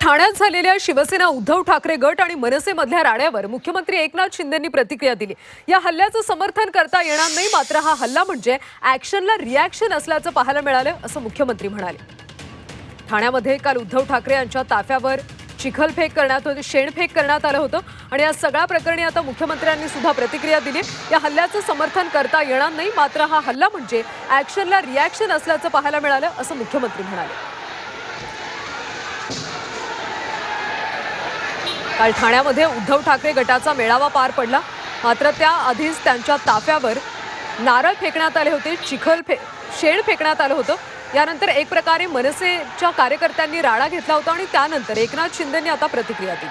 ठाण्यात झालेल्या शिवसेना उद्धव ठाकरे गट आणि मनसेमधल्या राड्यावर मुख्यमंत्री एकनाथ शिंदेंनी प्रतिक्रिया दिली. या हल्ल्याचं समर्थन करता येणार नाही मात्र हा हल्ला म्हणजे ऍक्शनला रिॲक्शन असल्याचं पाहायला मिळालं असं मुख्यमंत्री म्हणाले. ठाण्यामध्ये काल उद्धव ठाकरे यांच्या ताफ्यावर चिखलफेक करण्यात होती शेणफेक करण्यात आलं होतं आणि या सगळ्या प्रकरणी आता मुख्यमंत्र्यांनी सुद्धा प्रतिक्रिया दिली. या हल्ल्याचं समर्थन करता येणार नाही मात्र हा हल्ला म्हणजे ऍक्शनला रिॲक्शन असल्याचं पाहायला मिळालं असं मुख्यमंत्री म्हणाले. काल ठाण्यामध्ये उद्धव ठाकरे गटाचा मेळावा पार पडला. मात्र त्याआधीच त्यांच्या ताफ्यावर नारळ फेकण्यात आले होते चिखल फे शेण फेकण्यात आलं होतं. यानंतर एक प्रकारे मनसेच्या कार्यकर्त्यांनी राडा घेतला होता आणि त्यानंतर एकनाथ शिंदेंनी आता प्रतिक्रिया दिली.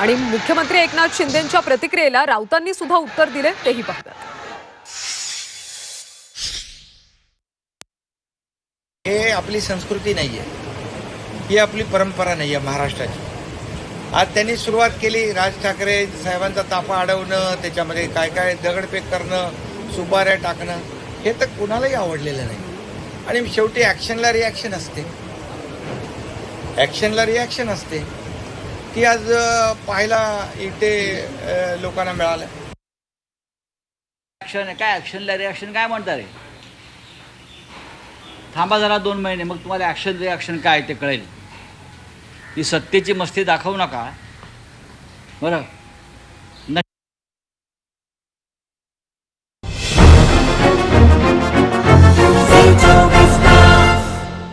आणि मुख्यमंत्री एकनाथ शिंदेंच्या प्रतिक्रियेला राऊतांनी सुद्धा उत्तर दिले तेही पाहतात. हे आपली संस्कृती नाही आहे ही आपली परंपरा नाही आहे महाराष्ट्राची. आज त्यांनी सुरुवात केली राज ठाकरे साहेबांचा ताफा अडवणं त्याच्यामध्ये काय काय दगडफेक करणं सुपाऱ्या टाकणं हे तर कुणालाही आवडलेलं नाही. आणि शेवटी ॲक्शनला रिॲक्शन असते. ॲक्शनला रिॲक्शन असते. ती आज पाहायला इथे लोकांना मिळालं. ॲक्शन काय ॲक्शनला रिॲक्शन काय म्हणता रे? थांबा जरा दोन महिने मग तुम्हाला ॲक्शन रिॲक्शन काय ते कळेल. ही सत्तेची मस्ती दाखवू नका. बरं?